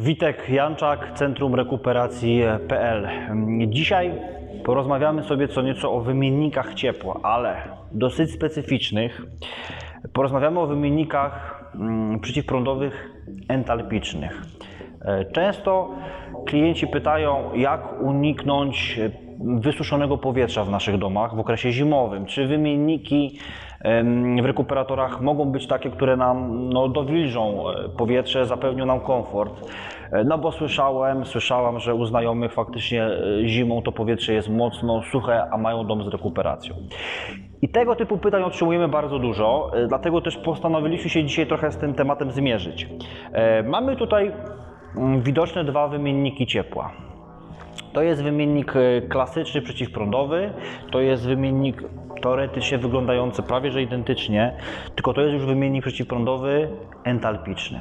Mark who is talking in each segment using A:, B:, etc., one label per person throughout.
A: Witek Janczak, Centrum Rekuperacji.pl. Dzisiaj porozmawiamy sobie co nieco o wymiennikach ciepła, ale dosyć specyficznych. Porozmawiamy o wymiennikach mm, przeciwprądowych entalpicznych. E, Często klienci pytają, jak uniknąć wysuszonego powietrza w naszych domach w okresie zimowym. Czy wymienniki w rekuperatorach mogą być takie, które nam no, dowilżą e, powietrze, zapewnią nam komfort? E, No bo słyszałem, słyszałam, że u znajomych faktycznie e, zimą to powietrze jest mocno suche, a mają dom z rekuperacją. I tego typu pytań otrzymujemy bardzo dużo, dlatego też postanowiliśmy się dzisiaj trochę z tym tematem zmierzyć. Mamy tutaj mm, widoczne dwa wymienniki ciepła. To jest wymiennik e, klasyczny przeciwprądowy, to jest wymiennik teoretycznie wyglądający prawie że identycznie, tylko to jest już wymiennik przeciwprądowy entalpiczny.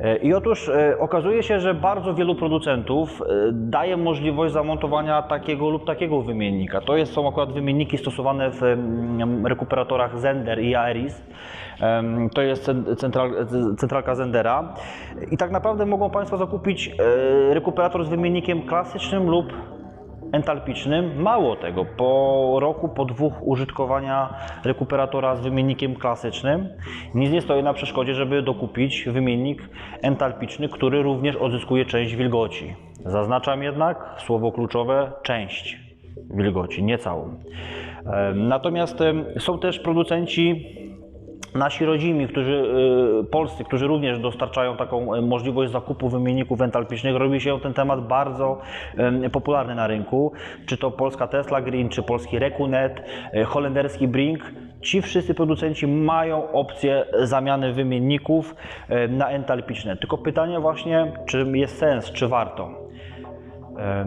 A: E, I otóż e, okazuje się, że bardzo wielu producentów daje możliwość zamontowania takiego lub takiego wymiennika. To jest, są akurat wymienniki stosowane w mm, rekuperatorach Zender i Aeris. To jest cen- central, centralka Zendera. I tak naprawdę mogą Państwo zakupić e, rekuperator z wymiennikiem klasycznym lub entalpicznym. Mało tego, po roku, po dwóch użytkowania rekuperatora z wymiennikiem klasycznym, nic nie stoi na przeszkodzie, żeby dokupić wymiennik entalpiczny, który również odzyskuje część wilgoci. Zaznaczam jednak słowo kluczowe część wilgoci, nie całą. Natomiast są też producenci nasi rodzimi, którzy, y, polscy, którzy również dostarczają taką y, możliwość zakupu wymienników entalpicznych, robi się ten temat bardzo y, popularny na rynku. Czy to polska Tesla Green, czy polski Rekunet, holenderski Brink. Ci wszyscy producenci mają opcję zamiany wymienników na entalpiczne. Tylko pytanie właśnie, czy jest sens, czy warto.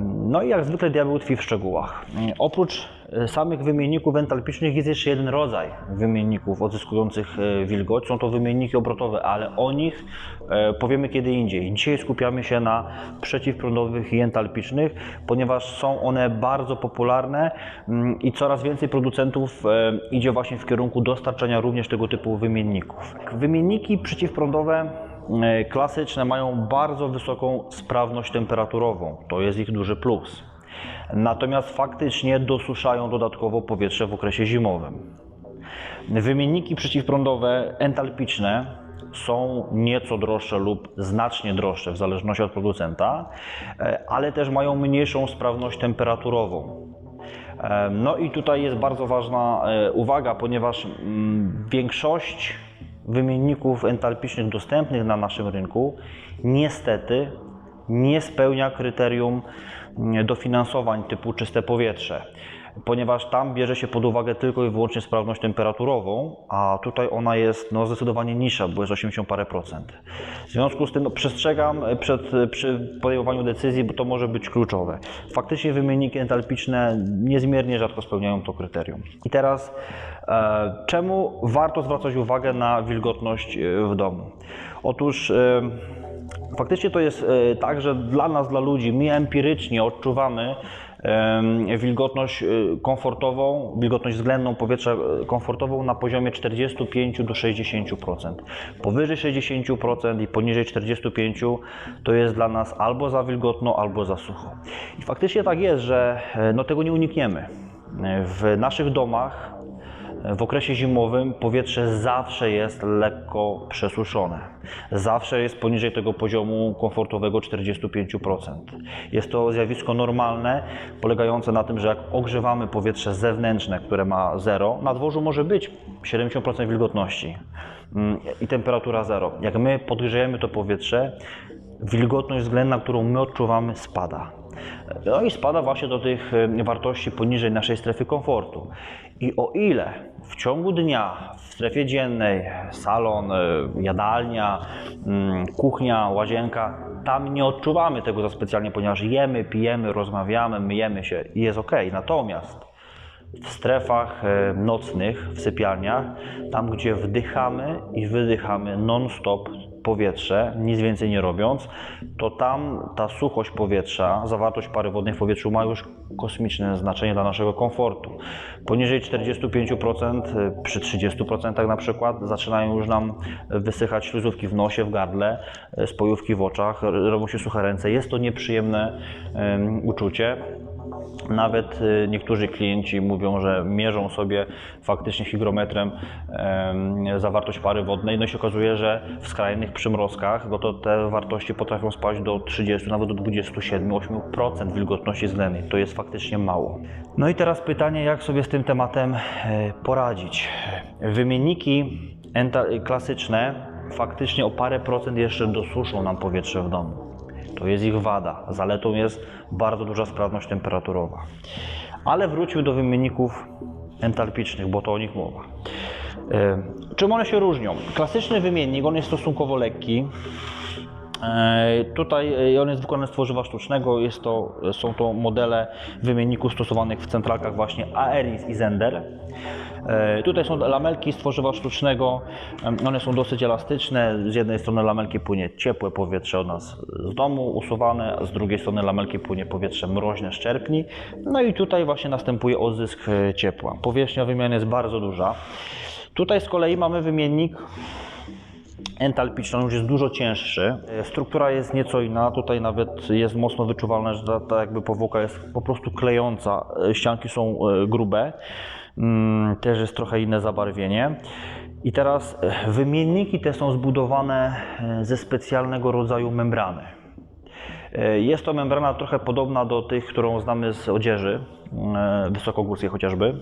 A: No i jak zwykle diabeł tkwi w szczegółach. Oprócz samych wymienników entalpicznych jest jeszcze jeden rodzaj wymienników odzyskujących e, wilgoć. Są to wymienniki obrotowe, ale o nich e, powiemy kiedy indziej. Dzisiaj skupiamy się na przeciwprądowych i entalpicznych, ponieważ są one bardzo popularne mm, i coraz więcej producentów e, idzie właśnie w kierunku dostarczania również tego typu wymienników. Wymienniki przeciwprądowe e, klasyczne mają bardzo wysoką sprawność temperaturową. To jest ich duży plus. Natomiast faktycznie dosuszają dodatkowo powietrze w okresie zimowym. Wymienniki przeciwprądowe entalpiczne są nieco droższe lub znacznie droższe w zależności od producenta, e, ale też mają mniejszą sprawność temperaturową. E, No i tutaj jest bardzo ważna e, uwaga, ponieważ mm, większość wymienników entalpicznych dostępnych na naszym rynku niestety nie spełnia kryterium mm, dofinansowań typu czyste powietrze, ponieważ tam bierze się pod uwagę tylko i wyłącznie sprawność temperaturową, a tutaj ona jest no, zdecydowanie niższa, bo jest 80 parę procent. W związku z tym no, przestrzegam przed przy podejmowaniu decyzji, bo to może być kluczowe. Faktycznie wymienniki entalpiczne niezmiernie rzadko spełniają to kryterium. I teraz e, czemu warto zwracać uwagę na wilgotność e, w domu? Otóż e, Faktycznie to jest e, tak, że dla nas, dla ludzi, my empirycznie odczuwamy wilgotność e, komfortową, wilgotność względną powietrza e, komfortową na poziomie 45 do 60%. Powyżej 60% i poniżej 45% to jest dla nas albo za wilgotno, albo za sucho. I faktycznie tak jest, że no, tego nie unikniemy. W naszych domach w okresie zimowym powietrze zawsze jest lekko przesuszone. Zawsze jest poniżej tego poziomu komfortowego 45%. Jest to zjawisko normalne, polegające na tym, że jak ogrzewamy powietrze zewnętrzne, które ma 0, na dworzu może być 70% wilgotności mm, i temperatura 0. Jak my podgrzejemy to powietrze, wilgotność względna, którą my odczuwamy, spada. No i spada właśnie do tych e, wartości poniżej naszej strefy komfortu. I o ile w ciągu dnia w strefie dziennej salon, e, jadalnia, mm, kuchnia, łazienka, tam nie odczuwamy tego za specjalnie, ponieważ jemy, pijemy, rozmawiamy, myjemy się i jest ok. Natomiast w strefach e, nocnych, w sypialniach, tam gdzie wdychamy i wydychamy non-stop powietrze, nic więcej nie robiąc, to tam ta suchość powietrza, zawartość pary wodnej w powietrzu ma już kosmiczne znaczenie dla naszego komfortu. Poniżej 45%, y, przy 30% na przykład, zaczynają już nam wysychać śluzówki w nosie, w gardle, y, spojówki w oczach, robią się suche ręce. Jest to nieprzyjemne ym, uczucie. Nawet y, niektórzy klienci mówią, że mierzą sobie faktycznie hygrometrem em, zawartość pary wodnej, no i się okazuje, że w skrajnych przymrozkach, no to te wartości potrafią spaść do 30, nawet do 27-8% wilgotności względnej. To jest faktycznie mało. No i teraz pytanie, jak sobie z tym tematem e, poradzić? Wymienniki klasyczne faktycznie o parę procent jeszcze dosuszą nam powietrze w domu. To jest ich wada. Zaletą jest bardzo duża sprawność temperaturowa. Ale wróćmy do wymienników entalpicznych, bo to o nich mowa. E, Czym one się różnią? Klasyczny wymiennik, on jest stosunkowo lekki. E, Tutaj e, on jest wykonany z tworzywa sztucznego. Jest to, są to modele wymienników stosowanych w centralkach właśnie Aeris i Zender. E, Tutaj są lamelki z tworzywa sztucznego. One są dosyć elastyczne. Z jednej strony lamelki płynie ciepłe powietrze od nas z domu usuwane, z drugiej strony lamelki płynie powietrze mroźne z czerpni. No i tutaj właśnie następuje odzysk ciepła. Powierzchnia wymiany jest bardzo duża. Tutaj z kolei mamy wymiennik entalpiczny, on już jest dużo cięższy. E, Struktura jest nieco inna, tutaj nawet jest mocno wyczuwalne, że ta, ta jakby powłoka jest po prostu klejąca. E, Ścianki są e, grube, Mm, też jest trochę inne zabarwienie. I teraz wymienniki te są zbudowane ze specjalnego rodzaju membrany. Jest to membrana trochę podobna do tych, którą znamy z odzieży, wysokogórskiej chociażby.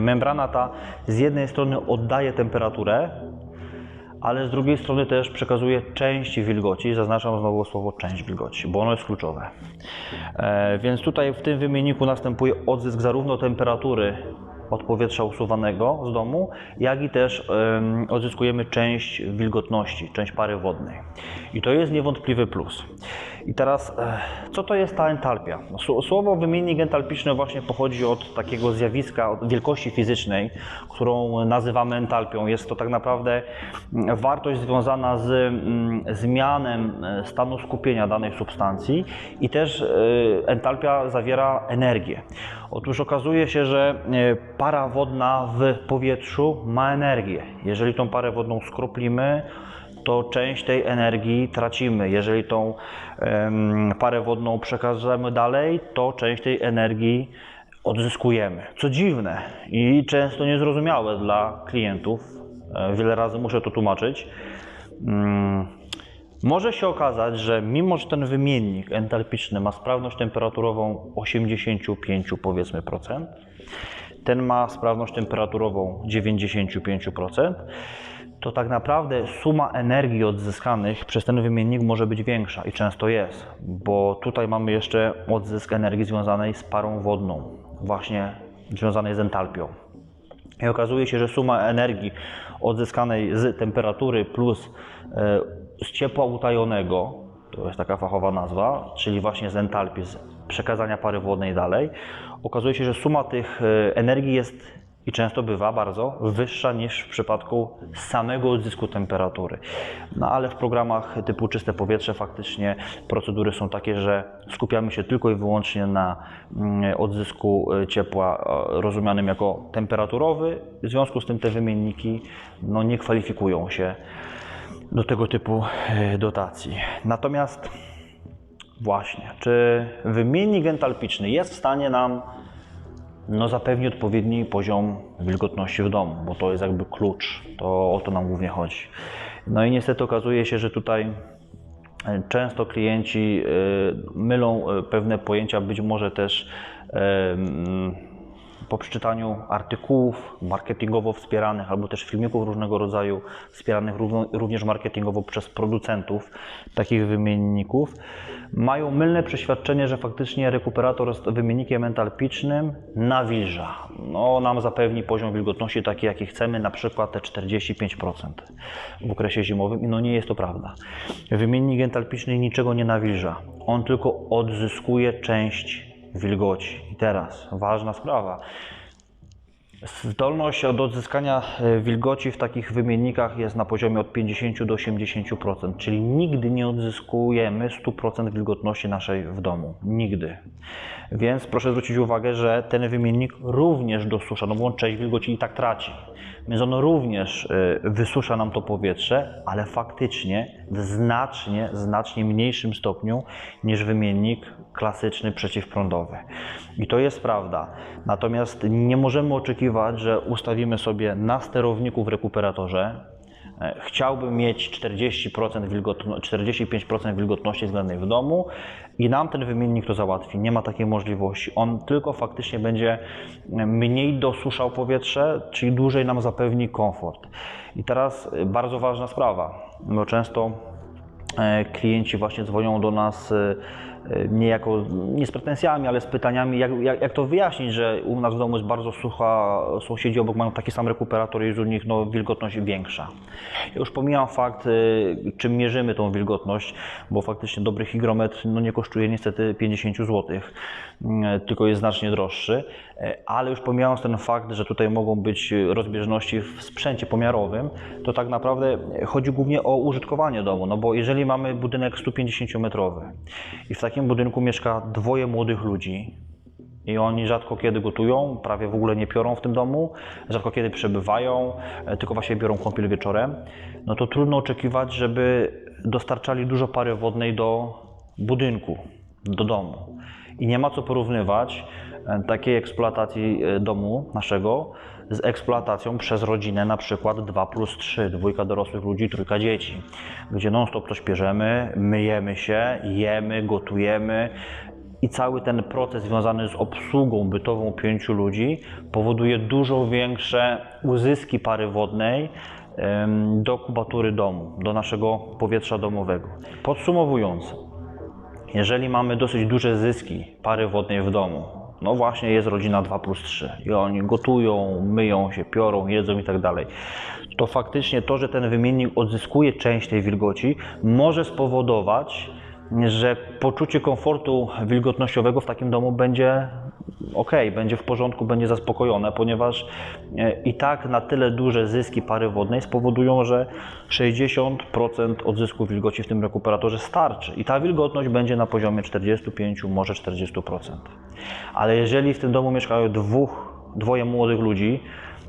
A: Membrana ta z jednej strony oddaje temperaturę, ale z drugiej strony też przekazuje część wilgoci. Zaznaczam znowu słowo część wilgoci, bo ono jest kluczowe. E, więc tutaj w tym wymienniku następuje odzysk zarówno temperatury od powietrza usuwanego z domu, jak i też em, odzyskujemy część wilgotności, część pary wodnej. I to jest niewątpliwy plus. I teraz, e, co to jest ta entalpia? No, sł- Słowo wymiennik entalpiczny właśnie pochodzi od takiego zjawiska, od wielkości fizycznej, którą nazywamy entalpią. Jest to tak naprawdę mm, wartość związana z mm, zmianem e, stanu skupienia danej substancji i też e, entalpia zawiera energię. Otóż okazuje się, że e, para wodna w powietrzu ma energię. Jeżeli tą parę wodną skroplimy, to część tej energii tracimy. Jeżeli tą em, parę wodną przekażemy dalej, to część tej energii odzyskujemy. Co dziwne i często niezrozumiałe dla klientów. E, Wiele razy muszę to tłumaczyć. Mm, Może się okazać, że mimo, że ten wymiennik entalpiczny ma sprawność temperaturową 85 powiedzmy procent, ten ma sprawność temperaturową 95%, to tak naprawdę suma energii odzyskanych przez ten wymiennik może być większa i często jest, bo tutaj mamy jeszcze odzysk energii związanej z parą wodną, właśnie związanej z entalpią. I okazuje się, że suma energii odzyskanej z temperatury plus e, z ciepła utajonego, to jest taka fachowa nazwa, czyli właśnie z entalpii, z przekazania pary wodnej dalej, okazuje się, że suma tych e, energii jest i często bywa bardzo wyższa niż w przypadku samego odzysku temperatury. No ale w programach typu czyste powietrze faktycznie procedury są takie, że skupiamy się tylko i wyłącznie na mm, odzysku e, ciepła e, rozumianym jako temperaturowy. W związku z tym te wymienniki no, nie kwalifikują się do tego typu e, dotacji. Natomiast właśnie, czy wymiennik entalpiczny jest w stanie nam no zapewni odpowiedni poziom wilgotności w domu, bo to jest jakby klucz, to o to nam głównie chodzi. No i niestety okazuje się, że tutaj e, często klienci e, mylą pewne pojęcia, być może też po przeczytaniu artykułów marketingowo wspieranych albo też filmików różnego rodzaju wspieranych również marketingowo przez producentów takich wymienników, mają mylne przeświadczenie, że faktycznie rekuperator z wymiennikiem entalpicznym nawilża. No, nam zapewni poziom wilgotności taki, jaki chcemy, na przykład te 45% w okresie zimowym no nie jest to prawda. Wymiennik entalpiczny niczego nie nawilża. On tylko odzyskuje część wilgoci. I teraz ważna sprawa. Zdolność do odzyskania e, wilgoci w takich wymiennikach jest na poziomie od 50 do 80%, czyli nigdy nie odzyskujemy 100% wilgotności naszej w domu. Nigdy. Więc proszę zwrócić uwagę, że ten wymiennik również dosusza, no bo on część wilgoci i tak traci. Więc on również e, wysusza nam to powietrze, ale faktycznie w znacznie, znacznie mniejszym stopniu niż wymiennik klasyczny przeciwprądowy. I to jest prawda. Natomiast nie możemy oczekiwać, że ustawimy sobie na sterowniku w rekuperatorze. e, Chciałbym mieć 40% wilgotno, 45% wilgotności względnej w domu i nam ten wymiennik to załatwi. Nie ma takiej możliwości. On tylko faktycznie będzie mniej dosuszał powietrze, czyli dłużej nam zapewni komfort. I teraz e, bardzo ważna sprawa, bo często e, klienci właśnie dzwonią do nas e, e, nie z pretensjami, ale z pytaniami, jak, jak, jak to wyjaśnić, że u nas w domu jest bardzo sucha, sąsiedzi obok mają taki sam rekuperator i u nich no, wilgotność większa. Ja już pomijam fakt, e, czym mierzymy tą wilgotność, bo faktycznie dobry hygrometr no, nie kosztuje niestety 50 zł, tylko jest znacznie droższy, E, ale już pomijając ten fakt, że tutaj mogą być rozbieżności w sprzęcie pomiarowym, to tak naprawdę chodzi głównie o użytkowanie domu, no bo jeżeli mamy budynek 150-metrowy i w takim budynku mieszka dwoje młodych ludzi, i oni rzadko kiedy gotują, prawie w ogóle nie piorą w tym domu, rzadko kiedy przebywają, e, tylko właśnie biorą kąpiel wieczorem, no to trudno oczekiwać, żeby dostarczali dużo pary wodnej do budynku, do domu. I nie ma co porównywać e, takiej eksploatacji e, domu naszego z eksploatacją przez rodzinę na przykład 2 plus 3, dwójka dorosłych ludzi, trójka dzieci, gdzie non-stop coś myjemy się, jemy, gotujemy, i cały ten proces związany z obsługą bytową pięciu ludzi powoduje dużo większe uzyski pary wodnej do kubatury domu, do naszego powietrza domowego. Podsumowując, jeżeli mamy dosyć duże zyski pary wodnej w domu, no właśnie jest rodzina 2 plus 3 i oni gotują, myją się, piorą, jedzą i tak dalej, to faktycznie to, że ten wymiennik odzyskuje część tej wilgoci, może spowodować, że poczucie komfortu wilgotnościowego w takim domu będzie ok, będzie w porządku, będzie zaspokojone, ponieważ e, i tak na tyle duże zyski pary wodnej spowodują, że 60% odzysku wilgoci w tym rekuperatorze starczy i ta wilgotność będzie na poziomie 45, może 40%. Ale jeżeli w tym domu mieszkają dwóch, dwoje młodych ludzi,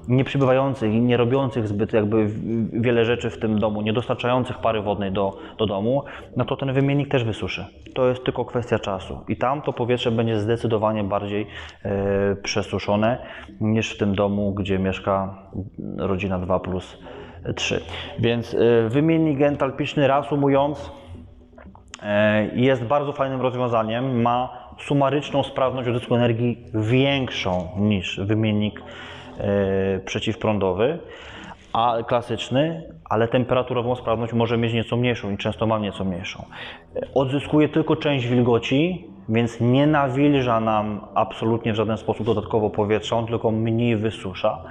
A: nie przybywających i nie robiących zbyt jakby wiele rzeczy w tym domu, nie dostarczających pary wodnej do, do domu, no to ten wymiennik też wysuszy. To jest tylko kwestia czasu. I tam to powietrze będzie zdecydowanie bardziej e, przesuszone niż w tym domu, gdzie mieszka rodzina 2 plus 3. Więc e, wymiennik entalpiczny, reasumując, E, jest bardzo fajnym rozwiązaniem. Ma sumaryczną sprawność odzysku energii większą niż wymiennik przeciwprądowy, a klasyczny, ale temperaturową sprawność może mieć nieco mniejszą i często ma nieco mniejszą. E, Odzyskuje tylko część wilgoci, więc nie nawilża nam absolutnie w żaden sposób dodatkowo powietrza, on tylko mniej wysusza.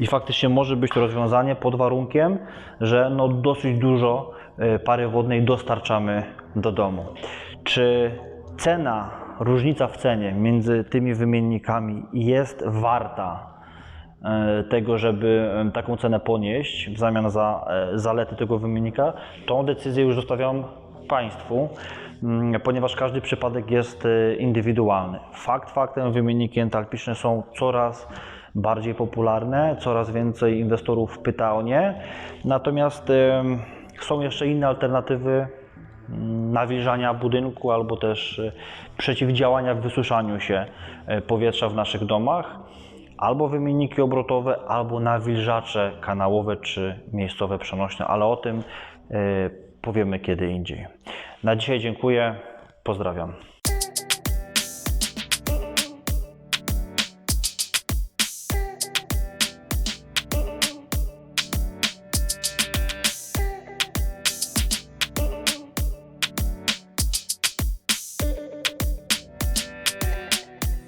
A: I faktycznie może być to rozwiązanie pod warunkiem, że no dosyć dużo e, pary wodnej dostarczamy do domu. Czy cena, różnica w cenie między tymi wymiennikami jest warta e, tego, żeby e, taką cenę ponieść w zamian za e, zalety tego wymiennika, tą decyzję już zostawiam Państwu, mm, ponieważ każdy przypadek jest e, indywidualny. Fakt faktem, wymienniki entalpiczne są coraz bardziej popularne, coraz więcej inwestorów pyta o nie, natomiast są jeszcze inne alternatywy mm, nawilżania budynku albo też e, przeciwdziałania wysuszaniu się e, powietrza w naszych domach albo wymienniki obrotowe, albo nawilżacze kanałowe czy miejscowe przenośne, ale o tym e, powiemy kiedy indziej. Na dzisiaj dziękuję, pozdrawiam.